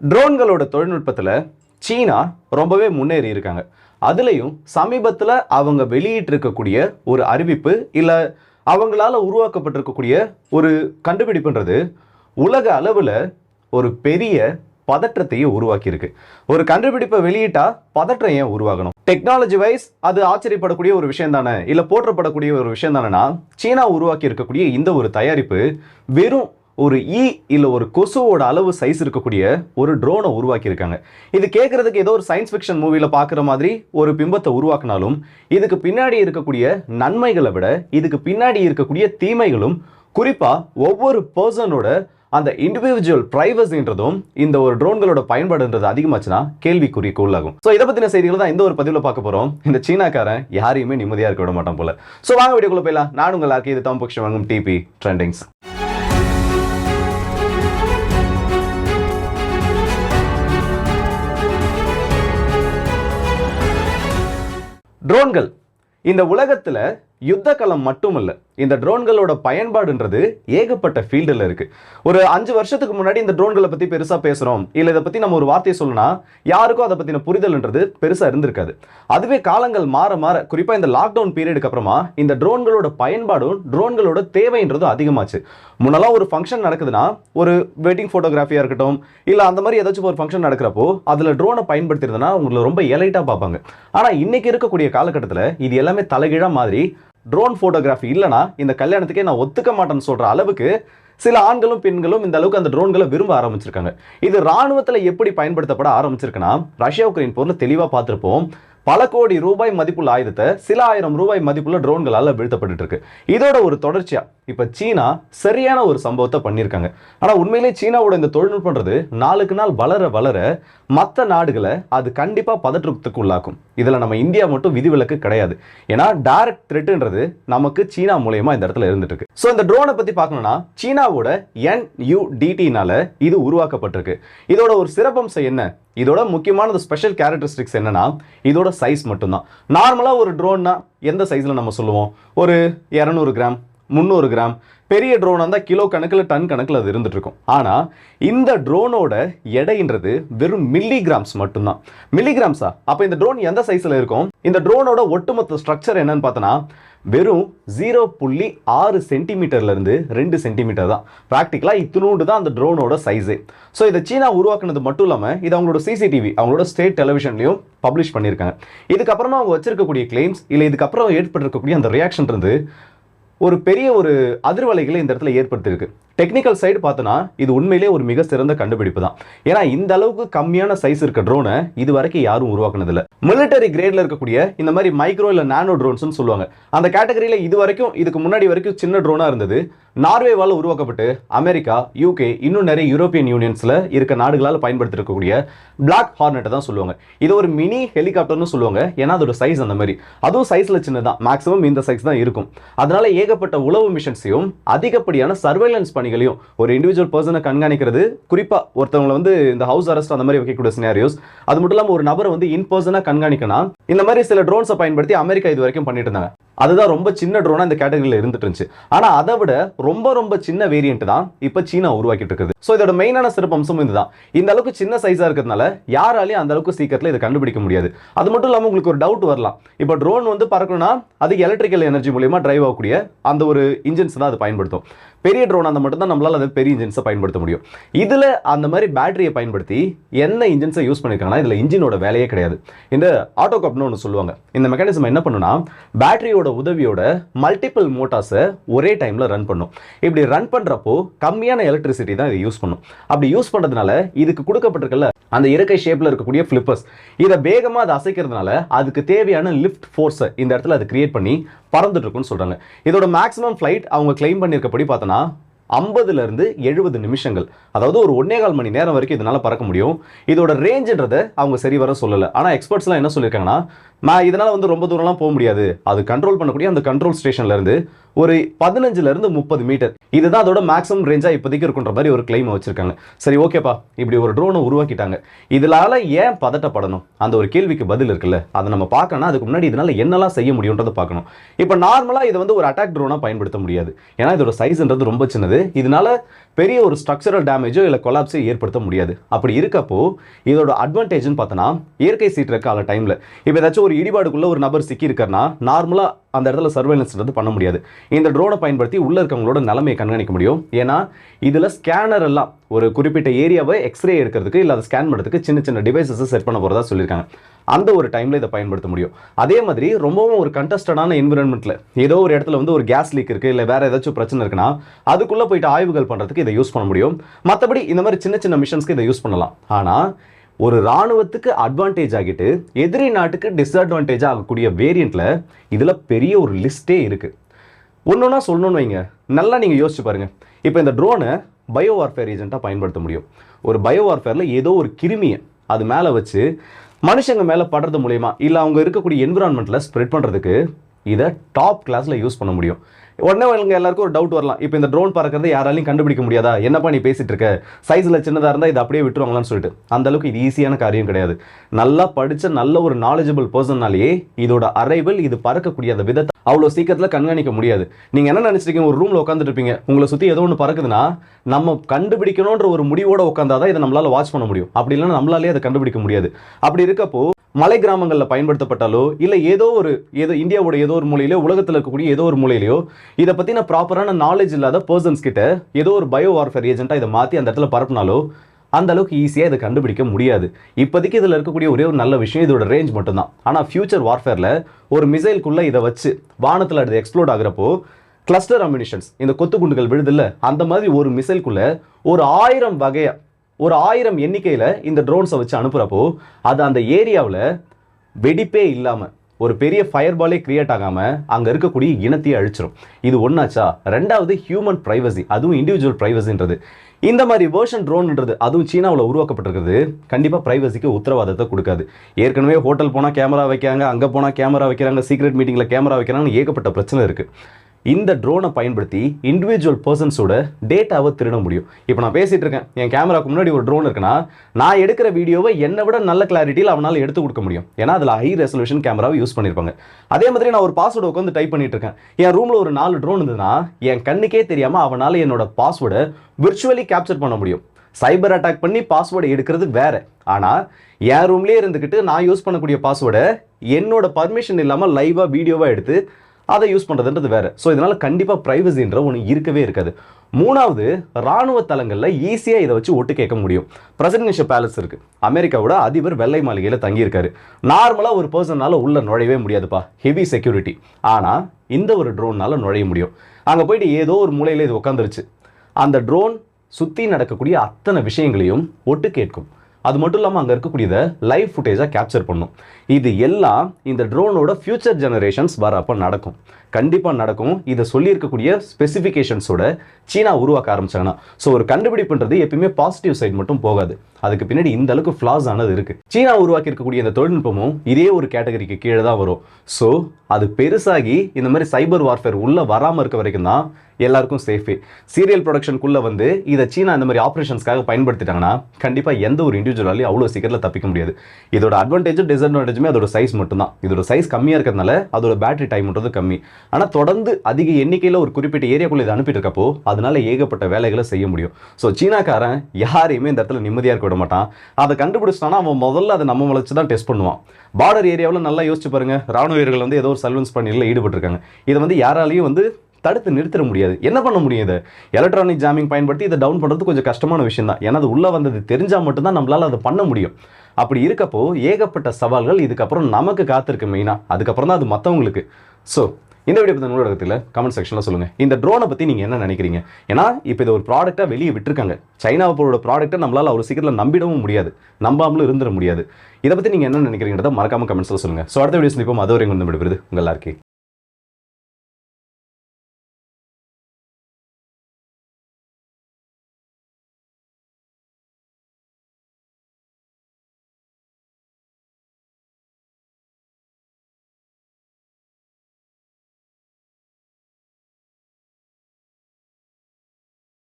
ட்ரோன்களோட தொழில்நுட்பத்தில் சீனா ரொம்பவே முன்னேறி இருக்காங்க. அதுலேயும் சமீபத்தில் அவங்க வெளியிட்டிருக்கக்கூடிய ஒரு அறிவிப்பு இல்லை அவங்களால உருவாக்கப்பட்டிருக்கக்கூடிய ஒரு கண்டுபிடிப்புன்றது உலக அளவில் ஒரு பெரிய பதற்றத்தையே உருவாக்கியிருக்கு. ஒரு கண்டுபிடிப்பை வெளியிட்டா பதற்றம் ஏன் உருவாகணும்? டெக்னாலஜி வைஸ் அது ஆச்சரியப்படக்கூடிய ஒரு விஷயம் தானே? இல்லை போற்றப்படக்கூடிய ஒரு விஷயம் தானேனா? சீனா உருவாக்கி இருக்கக்கூடிய இந்த ஒரு தயாரிப்பு வெறும் ஒரு e ஈ இல்லை ஒரு கொசுவோட அளவு சைஸ் இருக்கக்கூடிய ஒரு ட்ரோனை உருவாக்கியிருக்காங்க. இது கேட்கறதுக்கு ஏதோ ஒரு சயின்ஸ் ஃபிக்ஷன் மூவியில் பார்க்குற மாதிரி ஒரு பிம்பத்தை உருவாக்கினாலும் இதுக்கு பின்னாடி இருக்கக்கூடிய நன்மைகளை விட இதுக்கு பின்னாடி இருக்கக்கூடிய தீமைகளும் குறிப்பாக ஒவ்வொரு பர்சனோட அந்த இண்டிவிஜுவல் ப்ரைவசின்றதும் இந்த ஒரு ட்ரோன்களோட பயன்பாடுன்றது அதிகமாச்சுன்னா கேள்விக்குறிக்கு உள்ளாகும். ஸோ இதை பற்றின செய்திகள் தான் இந்த ஒரு பதிவில் பார்க்க போகிறோம் இந்த சீனாக்காரன் யாரையுமே நிம்மதியாக இருக்க விட மாட்டான் போல. ஸோ வாங்க வீடியோக்குள்ள போயிடலாம். நான் உங்கள் ஆக்கி இது தாம்பக்ஷம் வாங்கும் டிபி ட்ரெண்டிங்ஸ் ட்ரோன்கள் இந்த உலகத்துல யுத்த களம் மட்டுமல்ல. இந்த ட்ரோன்களோட பயன்பாடுன்றது ஏகப்பட்ட ஃபீல்டில் இருக்குது ஒரு அஞ்சு வருஷத்துக்கு முன்னாடி இந்த ட்ரோன்களை பற்றி பெருசாக பேசுகிறோம் இல்லை இதை பற்றி நம்ம ஒரு வார்த்தையை சொல்லணும்னா யாருக்கும் அதை பற்றின புரிதல்ன்றது பெருசாக இருந்திருக்காது. அதுவே காலங்கள் மாற மாற குறிப்பாக இந்த லாக்டவுன் பீரியடுக்கு அப்புறமா இந்த ட்ரோன்களோட பயன்பாடும் ட்ரோன்களோட தேவைன்றதும் அதிகமாச்சு. முன்னெல்லாம் ஒரு ஃபங்க்ஷன் நடக்குதுன்னா ஒரு வெட்டிங் ஃபோட்டோகிராஃபியாக இருக்கட்டும் இல்லை அந்த மாதிரி ஏதாச்சும் ஒரு ஃபங்க்ஷன் நடக்கிறப்போ அதில் ட்ரோனை பயன்படுத்திருந்தனா உங்களை ரொம்ப எலைட்டாக பார்ப்பாங்க. ஆனால் இன்றைக்கி இருக்கக்கூடிய காலகட்டத்தில் இது எல்லாமே தலைகீழாக மாதிரி ட்ரோன் ஃபோட்டோகிராஃபி இல்லைனா இந்த கல்யாணத்துக்கே நான் ஒத்துக்க மாட்டேன்னு சொல்கிற அளவுக்கு சில ஆண்களும் பெண்களும் இந்த அளவுக்கு அந்த ட்ரோன்களை விரும்ப ஆரம்பிச்சிருக்காங்க. இது ராணுவத்தில் எப்படி பயன்படுத்தப்பட ஆரம்பிச்சிருக்குன்னா ரஷ்யா உக்ரைன் போரில் தெளிவாக பார்த்துருப்போம். பல கோடி ரூபாய் மதிப்புள்ள ஆயுதத்தை சில ஆயிரம் ரூபாய் மதிப்புள்ள ட்ரோன்களால் வீழ்த்தப்பட்டு இருக்கு இதோட ஒரு தொடர்ச்சியா இப்ப சீனா சரியான ஒரு சம்பவத்தை பண்ணியிருக்காங்க. ஆனா உண்மையிலே சீனாவோட இந்த தொழில்நுட்பன்றது நாளுக்கு நாள் வளர வளர மற்ற நாடுகளை அது கண்டிப்பா பதற்றத்துக்கு உள்ளாக்கும் இதுல நம்ம இந்தியா மட்டும் விதிவிலக்கு கிடையாது. ஏன்னா டைரக்ட் த்ரெட்டுன்றது நமக்கு சீனா மூலயமா இந்த இடத்துல இருந்துட்டு இருக்கு ஸோ இந்த ட்ரோனை பத்தி பார்க்கணும்னா சீனாவோட என்யூடிடினால இது உருவாக்கப்பட்டிருக்கு. இதோட ஒரு சிறப்பம்சம் என்ன? இதோட முக்கியமான ஸ்பெஷல் கேரக்டரிஸ்டிக்ஸ் என்னன்னா இதோட சைஸ் மட்டும்தான். நார்மலாக ஒரு ட்ரோன்னா எந்த சைஸில் நம்ம சொல்லுவோம்? ஒரு இரநூறு கிராம் முந்நூறு கிராம் பெரிய ட்ரோன் இருந்தால் கிலோ கணக்கில் டன் கணக்கில் அது இருந்துட்டு இருக்கும். ஆனால் இந்த ட்ரோனோட எடைன்றது வெறும் மில்லிகிராம்ஸ் மட்டும்தான். மில்லிகிராம்ஸா அப்போ இந்த ட்ரோன் எந்த சைஸில் இருக்கும்? இந்த ட்ரோனோட ஒட்டுமொத்த ஸ்ட்ரக்சர் என்னன்னு பார்த்தோன்னா வெறும் ஜீரோ புள்ளி ஆறு சென்டிமீட்டர்லேருந்து ரெண்டு சென்டிமீட்டர் தான். ப்ராக்டிக்கலாக இத்தினூண்டு தான் அந்த ட்ரோனோட சைஸு ஸோ இதை சீனா உருவாக்குனது மட்டும் இல்லாமல் இது அவங்களோட சிசிடிவி அவங்களோட ஸ்டேட் டெலிவிஷன்லையும் பப்ளிஷ் பண்ணியிருக்காங்க இதுக்கப்புறமா அவங்க வச்சிருக்கக்கூடிய கிளைம்ஸ் இல்லை இதுக்கப்புறம் ஏற்பட்டிருக்கக்கூடிய அந்த ரியாக்ஷன் இருந்து ஒரு பெரிய ஒரு அதிர்வலைகளை இந்த இடத்துல ஏற்படுத்தியிருக்கு. டெக்னிக்கல் சைடு பார்த்தோன்னா இது உண்மையிலே ஒரு மிக சிறந்த கண்டுபிடிப்பு தான். ஏன்னா இந்த அளவுக்கு கம்மியான சைஸ் இருக்க ட்ரோனை இது வரைக்கும் யாரும் உருவாக்குனதில்ல. மிலிட்டரி கிரேட்ல இருக்கக்கூடிய இந்த மாதிரி மைக்ரோ இல்லை நானோ ட்ரோன்ஸ்னு சொல்லுவாங்க. அந்த கேட்டகரியில் இது வரைக்கும் இதுக்கு முன்னாடி வரைக்கும் சின்ன ட்ரோனாக இருந்தது. நார்வேவால் உருவாக்கப்பட்டு அமெரிக்கா யூகே இன்னும் நிறைய யூரோப்பியன் யூனியன்ஸில் இருக்க நாடுகளால் பயன்படுத்தி இருக்கக்கூடிய பிளாக் ஹார்னெட்டை தான் சொல்லுவாங்க. இது ஒரு மினி ஹெலிகாப்டர்னு சொல்லுவாங்க. ஏன்னா அதோட சைஸ் அந்த மாதிரி. அதுவும் சைஸில் சின்னதான் மேக்ஸிமம் இந்த சைஸ் தான் இருக்கும். அதனால ஏகப்பட்ட உளவு மிஷன்ஸையும் அதிகப்படியான சர்வேலன்ஸ் பணிகளையும் ஒரு இண்டிவிஜுவல் பர்சனை கண்காணிக்கிறது குறிப்பாக ஒருத்தவங்களை வந்து இந்த ஹவுஸ் அரெஸ்ட் அந்த மாதிரி வைக்கக்கூடிய சினாரியோஸ் அது மட்டும் இல்லாமல் ஒரு நபரை வந்து இன் பர்சனாக கண்காணிக்கணும் இந்த மாதிரி சில ட்ரோன்ஸை பயன்படுத்தி அமெரிக்கா இது வரைக்கும் பண்ணிட்டு இருந்தாங்க. அதுதான் ரொம்ப சின்ன ட்ரோனா இந்த கேட்டகரியில் இருந்துட்டு இருந்துச்சு. ஆனா அதை விட ரொம்ப ரொம்ப சின்ன வேரியன்ட் தான் இப்போ சீனா உருவாக்கிட்டு இருக்குது. ஸோ இதோட மெயினான சிறப்பு அம்சம் இதுதான். இந்த அளவுக்கு சின்ன சைஸா இருக்கிறதுனால யாராலையும் அந்த அளவுக்கு சீக்கிரத்தில் இதை கண்டுபிடிக்க முடியாது. அது மட்டும் இல்லாமல் உங்களுக்கு ஒரு டவுட் வரலாம். இப்போ ட்ரோன் வந்து பறக்கணும்னா அதுக்கு எலக்ட்ரிக்கல் எனர்ஜி மூலயமா டிரைவ் ஆகக்கூடிய அந்த ஒரு இன்ஜின்ஸ் தான் அது பயன்படுத்தும். பெரிய ட்ரோன் அந்த மட்டும் தான் நம்மளால பெரிய இன்ஜின்ஸை பயன்படுத்த முடியும். இதில் அந்த மாதிரி பேட்டரியை பயன்படுத்தி என்ன இன்ஜின்ஸை யூஸ் பண்ணிருக்காங்கன்னா இதில் இன்ஜினோட வேலையே கிடையாது. இந்த ஆட்டோ கப்னு ஒன்று சொல்லுவாங்க. இந்த மெக்கானிசம் என்ன பண்ணுன்னா பேட்டரியோட உதவியோட மல்டிபிள் மோட்டார்ஸை ஒரே டைமில் ரன் பண்ணும். இப்படி ரன் பண்ணுறப்போ கம்மியான எலக்ட்ரிசிட்டி தான் இதை யூஸ் பண்ணும். அப்படி யூஸ் பண்ணுறதுனால இதுக்கு கொடுக்கப்பட்டிருக்கல அந்த இறக்கை ஷேப்பில் இருக்கக்கூடிய ஃப்ளிப்பர்ஸ் இதை வேகமாக அதை அசைக்கிறதுனால அதுக்கு தேவையான லிஃப்ட் ஃபோர்ஸை இந்த இடத்துல அது கிரியேட் பண்ணி பறந்துட்டு இருக்குன்னு சொல்றாங்க. இதோட மேக்ஸிமம் ஃப்ளைட் அவங்க கிளைம் பண்ணியிருக்கபடி பார்த்தோன்னா ஐம்பதுலேருந்து எழுபது நிமிஷங்கள். அதாவது ஒரு ஒன்னே கால் மணி நேரம் வரைக்கும் இதனால பறக்க முடியும். இதோட ரேஞ்சுன்றதை அவங்க சரி வர சொல்லலை. ஆனால் எக்ஸ்பர்ட்ஸ்லாம் என்ன சொல்லியிருக்காங்கன்னா நான் இதனால் வந்து ரொம்ப தூரம்லாம் போக முடியாது. அது கண்ட்ரோல் பண்ணக்கூடிய அந்த கண்ட்ரோல் ஸ்டேஷன்லேருந்து ஒரு பதினஞ்சுலேருந்து முப்பது மீட்டர் இதுதான் அதோட மேக்ஸிமம் ரேஞ்சாக இப்போதைக்கு இருக்குன்ற மாதிரி ஒரு கிளைம் வச்சிருக்காங்க. சரி ஓகேப்பா இப்படி ஒரு ட்ரோனை உருவாக்கிட்டாங்க. இதனால ஏன் பதட்டப்படணும்? அந்த ஒரு கேள்விக்கு பதில் இருக்குல்ல. அதை நம்ம பார்க்கணும் அதுக்கு முன்னாடி இதனால என்னெல்லாம் செய்ய முடியுன்றதை பார்க்கணும். இப்போ நார்மலாக இதை வந்து ஒரு அட்டாக் ட்ரோனாக பயன்படுத்த முடியாது. ஏன்னா இதோட சைஸ்ன்றது ரொம்ப சின்னது. இதனால பெரிய ஒரு ஸ்ட்ரக்சரல் டேமேஜோ இல்லை கொலாப்ஸோ ஏற்படுத்த முடியாது. அப்படி இருக்கப்போ இதோட அட்வான்டேஜ்னு பார்த்தோன்னா இயற்கை சீற்றக்கால டைமில் இப்போ ஏதாச்சும் ஒரு இடிபாடுக்குள்ள ஒரு நபர் சிக்கியிருக்காருன்னா நார்மலாக அந்த இடத்துல சர்வேலன்ஸ்ன்றது பண்ண முடியாது. இந்த ட்ரோனை பயன்படுத்தி உள்ள இருக்கவங்களோட நிலைமையை கண்காணிக்க முடியும். ஏன்னா இதில் ஸ்கேனர் எல்லாம் ஒரு குறிப்பிட்ட ஏரியாவை எக்ஸ்ரே எடுக்கிறதுக்கு இல்லை அதை ஸ்கேன் பண்ணுறதுக்கு சின்ன சின்ன டிவைசஸை செட் பண்ண போகிறதா சொல்லியிருக்காங்க. அந்த ஒரு டைமில் இதை பயன்படுத்த முடியும். அதே மாதிரி ரொம்பவும் ஒரு கண்டஸ்டடான என்விரான்மெண்ட்டில் ஏதோ ஒரு இடத்துல வந்து ஒரு கேஸ் லீக் இருக்குது இல்லை வேறு ஏதாச்சும் பிரச்சனை இருக்குன்னா அதுக்குள்ளே போயிட்டு ஆய்வுகள் பண்ணுறதுக்கு இதை யூஸ் பண்ண முடியும். மற்றபடி இந்த மாதிரி சின்ன சின்ன மிஷன்ஸ்க்கு இதை யூஸ் பண்ணலாம். ஆனால் ஒரு ராணுவத்துக்கு அட்வான்டேஜ் ஆகிட்டு எதிரி நாட்டுக்கு டிஸ்அட்வான்டேஜ் ஆகக்கூடிய வேரியண்ட்டில் இதில் பெரிய ஒரு லிஸ்ட்டே இருக்குது ஒன்று ஒன்றா சொல்லணும்னு வைங்க. நல்லா நீங்கள் யோசிச்சு பாருங்கள் இப்போ இந்த ட்ரோனை பயோ வார்ஃபேர் ஏஜென்ட்டாக பயன்படுத்த முடியும். ஒரு பயோ வார்ஃபேரில் ஏதோ ஒரு கிருமியை அது மேலே வச்சு மனுஷங்க மேலே படுறது மூலயமா இல்லை அவங்க இருக்கக்கூடிய என்விரான்மெண்ட்டில் ஸ்ப்ரெட் பண்ணுறதுக்கு இதை டாப் கிளாஸில் யூஸ் பண்ண முடியும். உடனே உங்களுக்கு எல்லாருக்கும் ஒரு டவுட் வரலாம். இப்போ இந்த ட்ரோன் பறக்கிறது யாராலையும் கண்டுபிடிக்க முடியாதா? என்னப்பா நீ பேசிட்டு இருக்க? சைஸில் சின்னதாக இருந்தால் இதை அப்படியே விட்டுருவாங்களான்னு சொல்லிட்டு. அந்த அளவுக்கு இது ஈஸியான காரியம் கிடையாது. நல்லா படித்த நல்ல ஒரு நாலேஜபிள் பர்சன்னாலேயே இதோட அரைவல் இது பறக்கக்கூடிய அந்த விதத்தை அவ்வளோ சீக்கிரத்தில் கண்காணிக்க முடியாது. நீங்கள் என்ன நினச்சிருக்கீங்க? ஒரு ரூமில் உட்காந்துட்டு இருப்பீங்க. உங்களை சுற்றி ஏதோ ஒன்று பறக்குதுன்னா நம்ம கண்டுபிடிக்கணுன்ற ஒரு முடிவோட உட்காந்தாதான் இதை நம்மளால் வாட்ச் பண்ண முடியும். அப்படி இல்லைன்னா நம்மளாலே அதை கண்டுபிடிக்க முடியாது. அப்படி இருக்கப்போ மலை கிராமங்களில் பயன்படுத்தப்பட்டாலோ இல்லை ஏதோ ஒரு ஏதோ இந்தியாவோட ஏதோ ஒரு மூலையிலோ உலகத்தில் இருக்கக்கூடிய ஏதோ ஒரு மூலையிலையோ இதை பற்றின ப்ராப்பரான நாலேஜ் இல்லாத பர்சன்ஸ் கிட்ட ஏதோ ஒரு பயோ வார்ஃபேர் ஏஜென்ட்டாக இதை மாற்றி அந்த இடத்துல பரப்புனாலோ அந்த அளவுக்கு ஈஸியாக இதை கண்டுபிடிக்க முடியாது. இப்போதைக்கு இதில் இருக்கக்கூடிய ஒரே ஒரு நல்ல விஷயம் இதோட ரேஞ்ச் மட்டும்தான். ஆனால் ஃபியூச்சர் வார்ஃபேரில் ஒரு மிசைல்குள்ளே இதை வச்சு வானத்தில் அது எக்ஸ்ப்ளோட் ஆகிறப்போ கிளஸ்டர் அம்யூனிஷன்ஸ் இந்த கொத்து குண்டுகள் விழுதில்ல அந்த மாதிரி ஒரு மிசைல்குள்ளே ஒரு ஆயிரம் வகையாக ஒரு ஆயிரம் எண்ணிக்கையில் இந்த ட்ரோன்ஸை வச்சு அனுப்புகிறப்போ அது அந்த ஏரியாவில் வெடிப்பே இல்லாமல் ஒரு பெரிய ஃபயர் பாலே கிரியேட் ஆகாமல் அங்கே இருக்கக்கூடிய இனத்தையே அழிச்சிடும் இது ஒன்றாச்சா ரெண்டாவது ஹியூமன் ப்ரைவசி அதுவும் இண்டிவிஜுவல் ப்ரைவசின்றது இந்த மாதிரி வேர்ஷன் ட்ரோன்ன்றது அதுவும் சீனாவில் உருவாக்கப்பட்டிருக்கிறது கண்டிப்பாக ப்ரைவசிக்கு உத்தரவாதத்தை கொடுக்காது. ஏற்கனவே ஹோட்டல் போனால் கேமரா வைக்கிறாங்க அங்கே போனால் கேமரா வைக்கிறாங்க சீக்ரெட் மீட்டிங்கில் கேமரா வைக்கிறாங்கன்னு ஏகப்பட்ட பிரச்சனை இருக்குது இந்த ட்ரோனை பயன்படுத்தி இண்டிவிஜுவல் பர்சன்ஸோட டேட்டாவை திருட முடியும். இப்போ நான் பேசிகிட்டு இருக்கேன். என் கேமராக்கு முன்னாடி ஒரு ட்ரோன் இருக்குன்னா நான் எடுக்கிற வீடியோவை என்னை விட நல்ல கிளாரிட்டியில் அவனால் எடுத்து கொடுக்க முடியும். ஏன்னா அதில் ஹை ரெசல்யூஷன் கேமராவை யூஸ் பண்ணியிருப்பாங்க அதே மாதிரி நான் ஒரு பாஸ்வேர்டு உட்காந்து டைப் பண்ணிட்டு இருக்கேன். என் ரூமில் ஒரு நாலு ட்ரோன் இருந்ததுன்னா என் கண்ணுக்கே தெரியாமல் அவனால் என்னோட பாஸ்வேர்டை விர்ச்சுவலி கேப்சர் பண்ண முடியும். சைபர் அட்டாக் பண்ணி பாஸ்வேர்டை எடுக்கிறது வேறு. ஆனால் என் ரூம்லேயே இருந்துக்கிட்டு நான் யூஸ் பண்ணக்கூடிய பாஸ்வேர்டை என்னோட பர்மிஷன் இல்லாமல் லைவாக வீடியோவாக எடுத்து அதை யூஸ் பண்ணுறதுன்றது வேறு. ஸோ இதனால் கண்டிப்பாக ப்ரைவசின்ற ஒன்று இருக்கவே இருக்காது. மூணாவது ராணுவ தளங்களில் ஈஸியாக இதை வச்சு ஒட்டு கேட்க முடியும். பிரசிடென்ஷியல் பேலஸ் இருக்குது அமெரிக்காவோட அதிபர் வெள்ளை மாளிகையில் தங்கியிருக்காரு. நார்மலாக ஒரு பர்சனால உள்ள நுழையவே முடியாதுப்பா. ஹெவி செக்யூரிட்டி ஆனால் இந்த ஒரு ட்ரோனால் நுழைய முடியும். அங்கே போயிட்டு ஏதோ ஒரு மூலையில் இது உட்காந்துருச்சு அந்த ட்ரோன் சுற்றி நடக்கக்கூடிய அத்தனை விஷயங்களையும் ஒட்டு கேட்கும். அது மட்டும் இல்லாமல் அங்கே இருக்கக்கூடியதை லைவ் ஃபுட்டேஜாக கேப்சர் பண்ணும். இது எல்லாம் இந்த ட்ரோனோட ஃபியூச்சர் ஜெனரேஷன்ஸ் வரப்போ நடக்கும். கண்டிப்பாக நடக்கும். இதை சொல்லியிருக்கக்கூடிய ஸ்பெசிஃபிகேஷன்ஸோட சீனா உருவாக்க ஆரம்பிச்சாங்கன்னா. ஸோ ஒரு கண்டுபிடிப்புன்றது எப்பயுமே பாசிட்டிவ் சைட் மட்டும் போகாது. அதுக்கு பின்னாடி இந்த அளவுக்கு ஃப்ளாஸ் ஆனது இருக்குது சீனா உருவாக்கி இருக்கக்கூடிய இந்த தொழில்நுட்பமும் இதே ஒரு கேட்டகரிக்கு கீழே தான் வரும். ஸோ அது பெருசாகி இந்த மாதிரி சைபர் வார்ஃபேர் உள்ளே வராமல் இருக்க வரைக்கும் தான் எல்லாருக்கும் சேஃபே சீரியல் ப்ரொடக்ஷனுக்குள்ள வந்து இதை சீனா இந்த மாதிரி ஆப்ரேஷன்ஸ்க்காக பயன்படுத்திட்டாங்கன்னா கண்டிப்பாக எந்த ஒரு இண்டிவிஜுவலாலையும் அவ்வளோ சீக்கிரத்தில் தப்பிக்க முடியாது. இதோட அட்வான்டேஜும் டிஸ்அட்வான்டேஜுமே அதோட சைஸ் மட்டும்தான். இதோட சைஸ் கம்மியாக இருக்கிறதுனால அதோட பேட்டரி டைம்ன்றது கம்மி. ஆனால் தொடர்ந்து அதிக எண்ணிக்கையில் ஒரு குறிப்பிட்ட ஏரியாக்குள்ளே இதை அனுப்பிட்டு இருக்கப்போ அதனால ஏகப்பட்ட வேலைகளை செய்ய முடியும். ஸோ சீனாக்காரன் யாரையுமே இந்த இடத்துல நிம்மதியாக இருக்க விட மாட்டான். அதை கண்டுபிடிச்சிட்டானா அவன் முதல்ல அதை நம்ம வளர்ச்சி தான் டெஸ்ட் பண்ணுவான். பார்டர் ஏரியாவில் நல்லா யோசிச்சு பாருங்கள் ராணுவ வீரர்கள் வந்து ஏதோ ஒரு சர்வன்ஸ் பணியில் ஈடுபட்டிருக்காங்க. இதை வந்து யாராலையும் வந்து தடுத்து நிறுத்திட முடியாது. என்ன பண்ண முடியும் இதை? எலக்ட்ரானிக் ஜாமிங் பயன்படுத்தி இதை டவுன் பண்ணுறது கொஞ்சம் கஷ்டமான விஷயம் தான் ஏன்னா அது உள்ளே வந்தது தெரிஞ்சால் மட்டும்தான் நம்மளால் அதை பண்ண முடியும். அப்படி இருக்கப்போ ஏகப்பட்ட சவால்கள் இதுக்கப்புறம் நமக்கு காத்திருக்கு மெயினாக அதுக்கப்புறம் தான் அது மற்றவங்களுக்கு ஸோ இந்த வீடியோ பற்றி நூலகத்தில் கமெண்ட் செக்ஷனில் சொல்லுங்கள் இந்த ட்ரோனை பற்றி நீங்கள் என்ன நினைக்கிறீங்க? ஏன்னா இப்போ இது ஒரு ப்ராடக்ட்டாக வெளியே விட்டுருக்காங்க. சைனாவோட ப்ராடக்ட்டை நம்மளால் அவ்வளோ சீக்கிரத்தில் நம்பிடவும் முடியாது. நம்பாமலும் இருந்துட முடியாது. இதை பற்றி நீங்கள் என்ன நினைக்கிறீங்கிறத மறக்காமல் கமெண்ட்ஸில் சொல்லுங்கள் ஸோ அடுத்த வீடியோ சந்திப்போம். அது வரைக்கும் வந்து விடுபடுது உங்கள் எல்லாருக்கே